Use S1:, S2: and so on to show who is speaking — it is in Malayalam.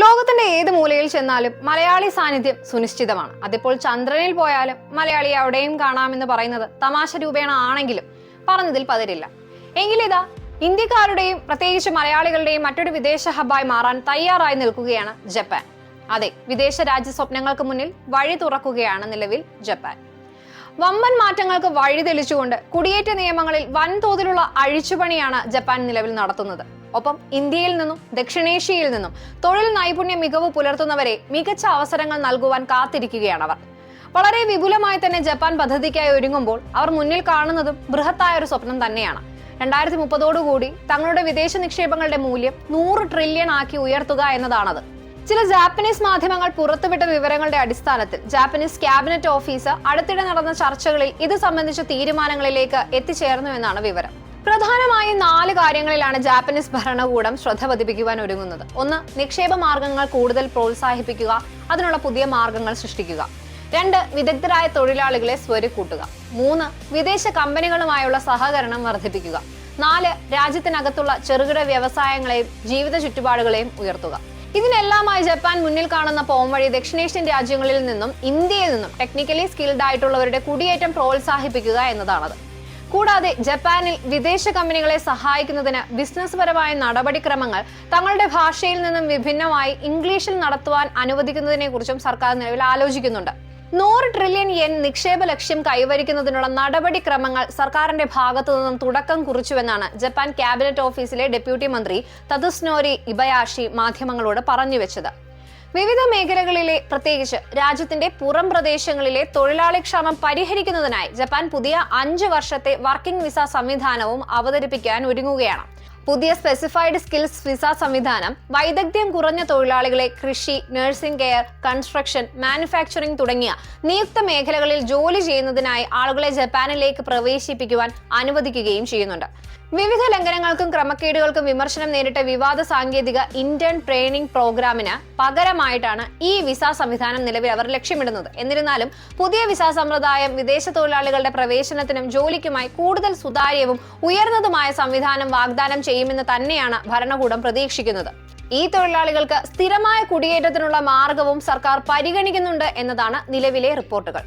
S1: ലോകത്തിന്റെ ഏത് മൂലയിൽ ചെന്നാലും മലയാളി സാന്നിധ്യം സുനിശ്ചിതമാണ്. അതിപ്പോൾ ചന്ദ്രനിൽ പോയാലും മലയാളി അവിടെയും കാണാമെന്ന് പറയുന്നത് തമാശ രൂപേണ ആണെങ്കിലും പറഞ്ഞതിൽ പതിരില്ല. എങ്കിലിതാ ഇന്ത്യക്കാരുടെയും പ്രത്യേകിച്ച് മലയാളികളുടെയും മറ്റൊരു വിദേശ ഹബ്ബായി മാറാൻ തയ്യാറായി നിൽക്കുകയാണ് ജപ്പാൻ. അതെ വിദേശ രാജ്യ സ്വപ്നങ്ങൾക്ക് മുന്നിൽ വഴി തുറക്കുകയാണ് നിലവിൽ ജപ്പാൻ. വമ്പൻ മാറ്റങ്ങൾക്ക് വഴിതെളിച്ചുകൊണ്ട് കുടിയേറ്റ നിയമങ്ങളിൽ വൻതോതിലുള്ള അഴിച്ചുപണിയാണ് ജപ്പാൻ നിലവിൽ നടത്തുന്നത്. ഒപ്പം ഇന്ത്യയിൽ നിന്നും ദക്ഷിണേഷ്യയിൽ നിന്നും തൊഴിൽ നൈപുണ്യ മികവ് പുലർത്തുന്നവരെ മികച്ച അവസരങ്ങൾ നൽകുവാൻ കാത്തിരിക്കുകയാണ് അവർ വളരെ വിപുലമായി തന്നെ ജപ്പാൻ പദ്ധതിക്കായി ഒരുങ്ങുമ്പോൾ അവർ മുന്നിൽ കാണുന്നതും ബൃഹത്തായ ഒരു സ്വപ്നം തന്നെയാണ്. രണ്ടായിരത്തി മുപ്പതോടുകൂടി തങ്ങളുടെ വിദേശ നിക്ഷേപങ്ങളുടെ മൂല്യം നൂറ് ട്രില്യൺ ആക്കി ഉയർത്തുക എന്നതാണത്. ചില ജാപ്പനീസ് മാധ്യമങ്ങൾ പുറത്തുവിട്ട വിവരങ്ങളുടെ അടിസ്ഥാനത്തിൽ ജാപ്പനീസ് ക്യാബിനറ്റ് ഓഫീസ് അടുത്തിടെ നടന്ന ചർച്ചകളിൽ ഇത് സംബന്ധിച്ച തീരുമാനങ്ങളിലേക്ക് എത്തിച്ചേർന്നുവെന്നാണ് വിവരം. പ്രധാനമായും നാല് കാര്യങ്ങളിലാണ് ജാപ്പനീസ് ഭരണകൂടം ശ്രദ്ധ പതിപ്പിക്കുവാൻ ഒരുങ്ങുന്നത്. ഒന്ന് നിക്ഷേപ മാർഗങ്ങൾ കൂടുതൽ പ്രോത്സാഹിപ്പിക്കുക അതിനുള്ള പുതിയ മാർഗങ്ങൾ സൃഷ്ടിക്കുക. രണ്ട് വിദഗ്ധരായ തൊഴിലാളികളെ സ്വരുക്കൂട്ടുക. മൂന്ന് വിദേശ കമ്പനികളുമായുള്ള സഹകരണം വർദ്ധിപ്പിക്കുക. നാല് രാജ്യത്തിനകത്തുള്ള ചെറുകിട വ്യവസായങ്ങളെയും ജീവിത ചുറ്റുപാടുകളെയും ഉയർത്തുക. ഇതിനെല്ലാമായി ജപ്പാൻ മുന്നിൽ കാണുന്ന പോംവഴി ദക്ഷിണേഷ്യൻ രാജ്യങ്ങളിൽ നിന്നും ഇന്ത്യയിൽ നിന്നും ടെക്നിക്കലി സ്കിൽഡ് ആയിട്ടുള്ളവരുടെ കുടിയേറ്റം പ്രോത്സാഹിപ്പിക്കുക എന്നതാണത്. കൂടാതെ ജപ്പാനിൽ വിദേശ കമ്പനികളെ സഹായിക്കുന്നതിന് ബിസിനസ് പരമായ നടപടിക്രമങ്ങൾ തങ്ങളുടെ ഭാഷയിൽ നിന്നും വിഭിന്നമായി ഇംഗ്ലീഷിൽ നടത്തുവാൻ അനുവദിക്കുന്നതിനെ കുറിച്ചും സർക്കാർ നിലവിൽ ആലോചിക്കുന്നുണ്ട്. നൂറ് ട്രില്യൺ യെൻ നിക്ഷേപ ലക്ഷ്യം കൈവരിക്കുന്നതിനുള്ള നടപടിക്രമങ്ങൾ സർക്കാരിന്റെ ഭാഗത്തു നിന്നും തുടക്കം കുറിച്ചുവെന്നാണ് ജപ്പാൻ ക്യാബിനറ്റ് ഓഫീസിലെ ഡെപ്യൂട്ടി മന്ത്രി തതുസ്നോരി ഇബയാഷി മാധ്യമങ്ങളോട് പറഞ്ഞു വെച്ചത്. വിവിധ മേഖലകളിലെ പ്രത്യേകിച്ച് രാജ്യത്തിന്റെ പുറം പ്രദേശങ്ങളിലെ തൊഴിലാളി ക്ഷാമം പരിഹരിക്കുന്നതിനായി ജപ്പാൻ പുതിയ അഞ്ച് വർഷത്തെ വർക്കിംഗ് വിസ സംവിധാനവും അവതരിപ്പിക്കാൻ ഒരുങ്ങുകയാണ്. പുതിയ സ്പെസിഫൈഡ് സ്കിൽസ് വിസ സംവിധാനം വൈദഗ്ധ്യം കുറഞ്ഞ തൊഴിലാളികളെ കൃഷി നഴ്സിംഗ് കെയർ കൺസ്ട്രക്ഷൻ മാനുഫാക്ചറിംഗ് തുടങ്ങിയ നിയുക്ത മേഖലകളിൽ ജോലി ചെയ്യുന്നതിനായി ആളുകളെ ജപ്പാനിലേക്ക് പ്രവേശിപ്പിക്കുവാൻ അനുവദിക്കുകയും ചെയ്യുന്നുണ്ട്. വിവിധ ലംഘനങ്ങൾക്കും ക്രമക്കേടുകൾക്കും വിമർശനം നേരിട്ട വിവാദ സാങ്കേതിക ഇന്റേൺ ട്രെയിനിംഗ് പ്രോഗ്രാമിന് പകരമായിട്ടാണ് ഈ വിസ സംവിധാനം നിലവിൽ അവർ ലക്ഷ്യമിടുന്നത്. എന്നിരുന്നാലും പുതിയ വിസ സമ്പ്രദായം വിദേശ തൊഴിലാളികളുടെ പ്രവേശനത്തിനും ജോലിക്കുമായി കൂടുതൽ സുതാര്യവും ഉയർന്നതുമായ സംവിധാനം വാഗ്ദാനം ചെയ്യുമെന്ന് തന്നെയാണ് ഭരണകൂടം പ്രതീക്ഷിക്കുന്നത്. ഈ തൊഴിലാളികൾക്ക് സ്ഥിരമായ കുടിയേറ്റത്തിനുള്ള മാർഗവും സർക്കാർ പരിഗണിക്കുന്നുണ്ട് എന്നതാണ് നിലവിലെ റിപ്പോർട്ടുകൾ.